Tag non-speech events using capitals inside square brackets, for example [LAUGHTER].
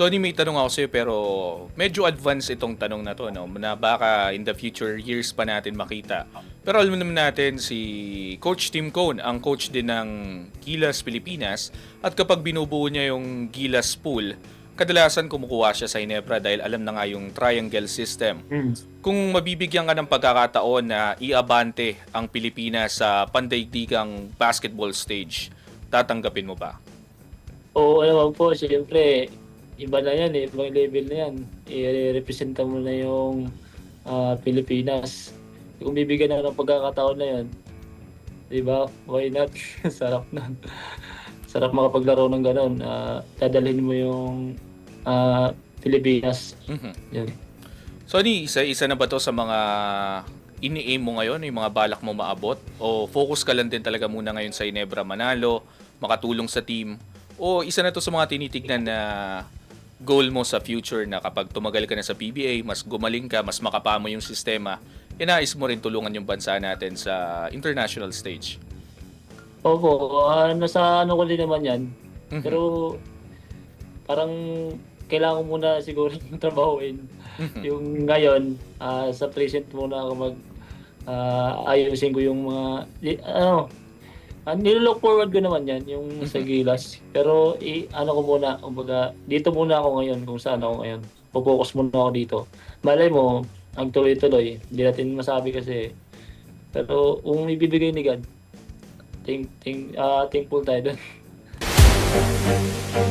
So, ni may tanong ako sa'yo pero medyo advanced itong tanong na to, no? Na baka in the future years pa natin makita. Pero alam naman natin si Coach Tim Cone, ang coach din ng Gilas Pilipinas. At kapag binubuo niya yung Gilas pool, kadalasan kumukuha siya sa Inebra dahil alam na nga yung triangle system. Kung mabibigyan ka ng pagkakataon na iabante ang Pilipinas sa pandaigdigang basketball stage, tatanggapin mo ba? Oo naman po, siyempre, iba na yan eh, ibang level na yan. I-representa mo na yung ah, Pilipinas. Kung bibigyan na ng pagkakataon na yan, di ba? Why not? [LAUGHS] Sarap na. Sarap makapaglaro ng ganun. Ah, dadalhin mo yung ah, Pilipinas. Mhm. Yan. So, ni isa-isa na ba to sa mga ini-aim mo ngayon, yung mga balak mo maabot? O focus ka lang din talaga muna ngayon sa Inebra Manalo, makatulong sa team? O isa na to sa mga tinitignan na goal mo sa future na kapag tumagal ka na sa PBA, mas gumaling ka, mas makapamo yung sistema, inais mo rin tulungan yung bansa natin sa international stage? Opo, ah, nasa ano ko din naman yan. Mhm. Pero parang kailangan ko muna siguro [LAUGHS] trabahuin. Mhm. yung ngayon, ah, sa present muna ako mag ah, ayusin ko yung mga ano, uh, nilolook forward ko naman yan, yung sa Gilas. Pero i, ano ko muna, kumbaga, dito muna ako ngayon kung saan ako ngayon. Pupokus muna ako dito. Malay mo, ang tuloy-tuloy. Hindi natin masabi kasi. Pero kung ibibigay ni God, think, think, ah, thankful tayo doon. [LAUGHS]